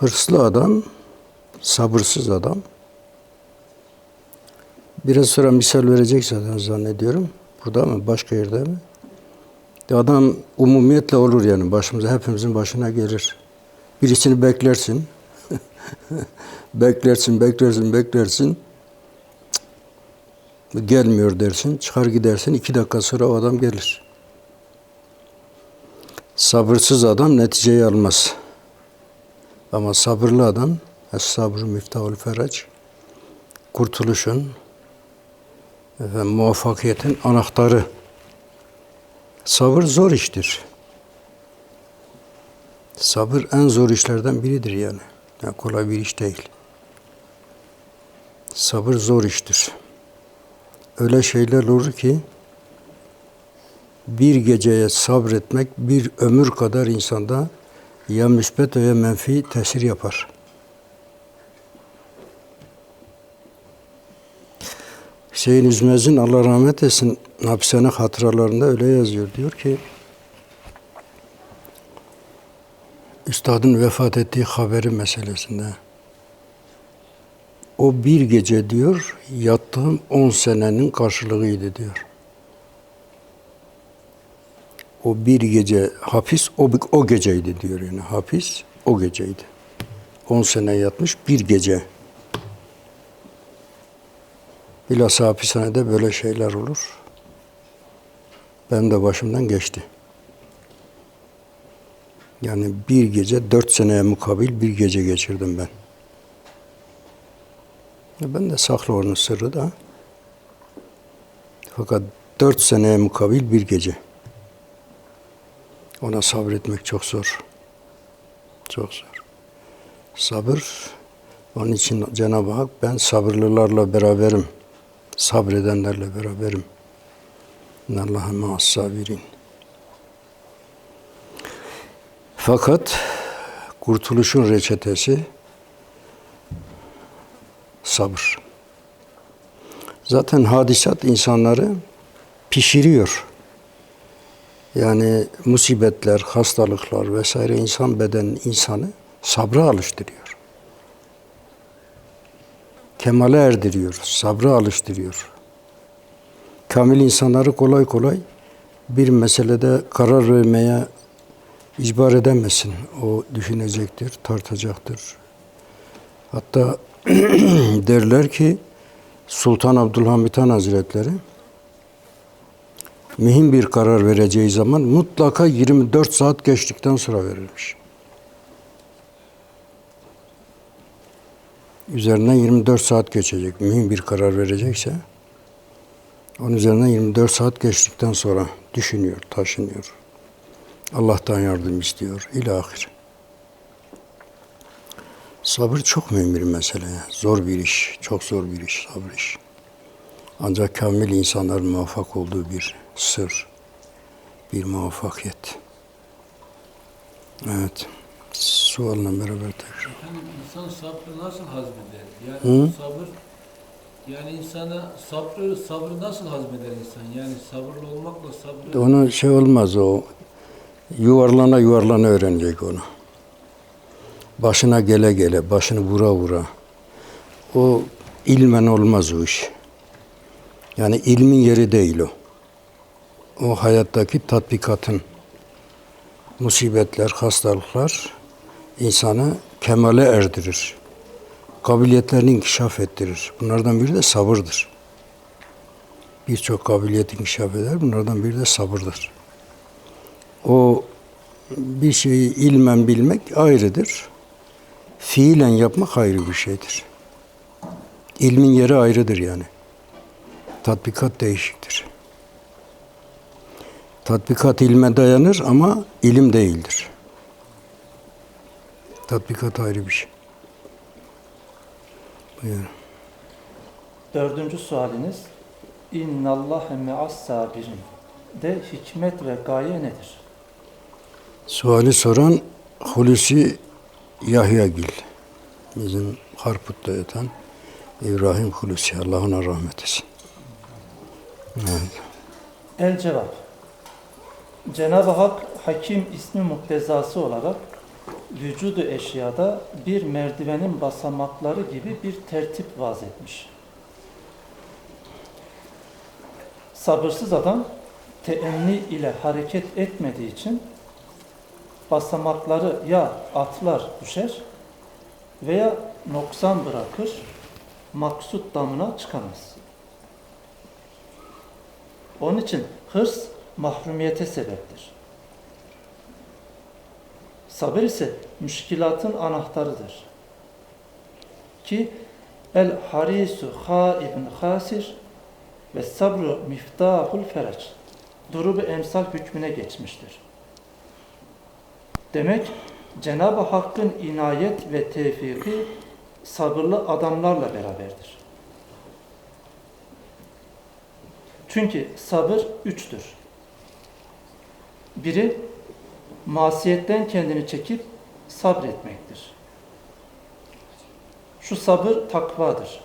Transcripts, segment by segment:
hırslı adam, sabırsız adam. Biraz sonra misal verecek zaten zannediyorum. Burada mı? Başka yerde mi? Adam umumiyetle olur yani. Başımıza, hepimizin başına gelir. Birisini beklersin. beklersin, beklersin, beklersin. Gelmiyor dersin. Çıkar gidersin. iki dakika sonra o adam gelir. Sabırsız adam neticeyi almaz. Ama sabırlı adam, es-sabrü miftahul ferac, kurtuluşun ve muvaffakiyetin anahtarı. Sabır zor iştir. Sabır en zor işlerden biridir yani. yani kolay bir iş değil. Sabır zor iştir. Öyle şeyler olur ki bir geceye sabretmek bir ömür kadar insanda ya müsbet ya menfi tesir yapar. Hüseyin Üzmez'in Allah rahmet etsin hapishane hatıralarında öyle yazıyor. Diyor ki üstadın vefat ettiği haberi meselesinde o bir gece diyor yattığım on senenin karşılığıydı diyor. O bir gece hapis o, o geceydi diyor yani hapis o geceydi. 10 sene yatmış bir gece. Bilhassa hapishanede böyle şeyler olur. Benim de başımdan geçti. Yani bir gece dört seneye mukabil bir gece geçirdim ben. Ben de saklı onun sırrı da. Fakat dört seneye mukabil bir gece. Ona sabretmek çok zor. Çok zor. Sabır, onun için Cenab-ı Hak ben sabırlılarla beraberim. Sabredenlerle beraberim. İnnallâhe ma'as sabirin. Fakat kurtuluşun reçetesi sabır. Zaten hadisat insanları pişiriyor. Yani musibetler, hastalıklar vesaire insan beden insanı sabra alıştırıyor. Kemale erdiriyor, sabra alıştırıyor. Kamil insanları kolay kolay bir meselede karar vermeye icbar edemezsin. O düşünecektir, tartacaktır. Hatta derler ki Sultan Abdülhamit Han Hazretleri mühim bir karar vereceği zaman mutlaka 24 saat geçtikten sonra verilmiş. Üzerinden 24 saat geçecek. Mühim bir karar verecekse onun üzerinden 24 saat geçtikten sonra düşünüyor, taşınıyor. Allah'tan yardım istiyor. İlahir. Sabır çok mühim bir mesele. Zor bir iş, çok zor bir iş, sabır iş. Ancak kamil insanların muvaffak olduğu bir sır, bir muvaffakiyet. Evet. Sualla beraber tekrar. Yani insan sabrı nasıl hazmeder? Yani Hı? sabır yani insana sabrı sabrı nasıl hazmeder insan? Yani sabırlı olmakla sabrı Onu şey olmaz o. Yuvarlana yuvarlana öğrenecek onu. Başına gele gele, başını vura vura. O ilmen olmaz o iş. Yani ilmin yeri değil o. O hayattaki tatbikatın musibetler, hastalıklar insanı kemale erdirir. Kabiliyetlerini inkişaf ettirir. Bunlardan biri de sabırdır. Birçok kabiliyet inkişaf eder. Bunlardan biri de sabırdır. O bir şeyi ilmen bilmek ayrıdır. Fiilen yapmak ayrı bir şeydir. İlmin yeri ayrıdır yani. Tatbikat değişiktir. Tatbikat ilme dayanır ama ilim değildir. Tatbikat ayrı bir şey. Buyurun. Dördüncü sualiniz İnnallâhe me'as sabirin de hikmet ve gaye nedir? Suali soran Hulusi Yahyagil. Bizim Harput'ta yatan İbrahim Hulusi. Allah ona rahmet etsin. Evet. El cevap Cenab-ı Hak Hakim ismi muktezası olarak vücudu eşyada bir merdivenin basamakları gibi bir tertip vaz etmiş. Sabırsız adam teenni ile hareket etmediği için basamakları ya atlar düşer veya noksan bırakır, maksut damına çıkamaz. Onun için hırs mahrumiyete sebeptir. Sabır ise müşkilatın anahtarıdır. Ki el harisu haibun hasir ve sabru miftahul ferac. Durubu emsal hükmüne geçmiştir. Demek Cenab-ı Hakk'ın inayet ve tevfiki sabırlı adamlarla beraberdir. Çünkü sabır üçtür. Biri masiyetten kendini çekip sabretmektir. Şu sabır takvadır.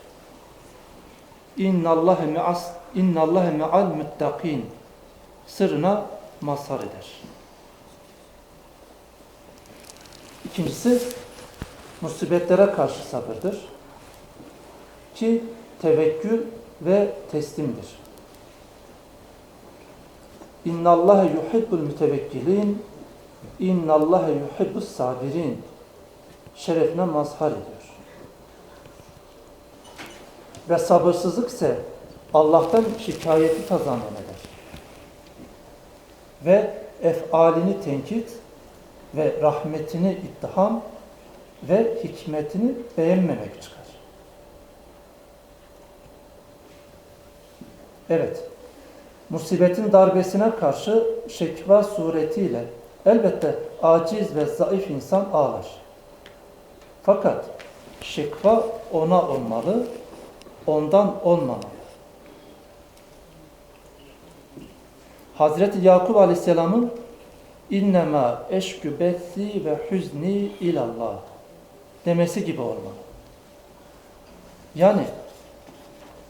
İnnallâhe me'as innallâhe me'al muttaqin sırrına mazhar eder. İkincisi musibetlere karşı sabırdır. Ki tevekkül ve teslimdir. İnnallâhe yuhibbul mütevekkilin İnnallâhe yuhibbus sabirin şerefine mazhar ediyor. Ve sabırsızlık ise Allah'tan şikayeti tazannen eder. Ve efalini tenkit ve rahmetini ittiham ve hikmetini beğenmemek çıkar. Evet, musibetin darbesine karşı şekva suretiyle elbette aciz ve zayıf insan ağlar. Fakat şekva ona olmalı, ondan olmamalı. Hazreti Yakup Aleyhisselam'ın innema eşkü bethi ve hüzni ilallah demesi gibi olmalı. Yani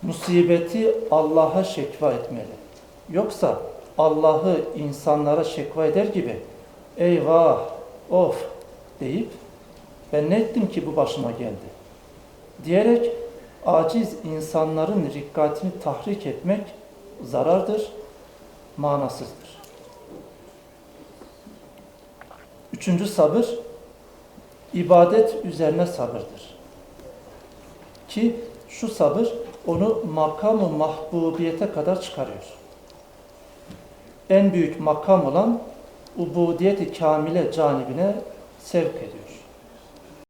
musibeti Allah'a şekva etmeli. Yoksa Allah'ı insanlara şekva eder gibi eyvah, of deyip ben ne ettim ki bu başıma geldi diyerek aciz insanların rikkatini tahrik etmek zarardır, manasızdır. Üçüncü sabır, ibadet üzerine sabırdır. Ki şu sabır onu makamı mahbubiyete kadar çıkarıyor. En büyük makam olan ubudiyeti kamile canibine sevk ediyor.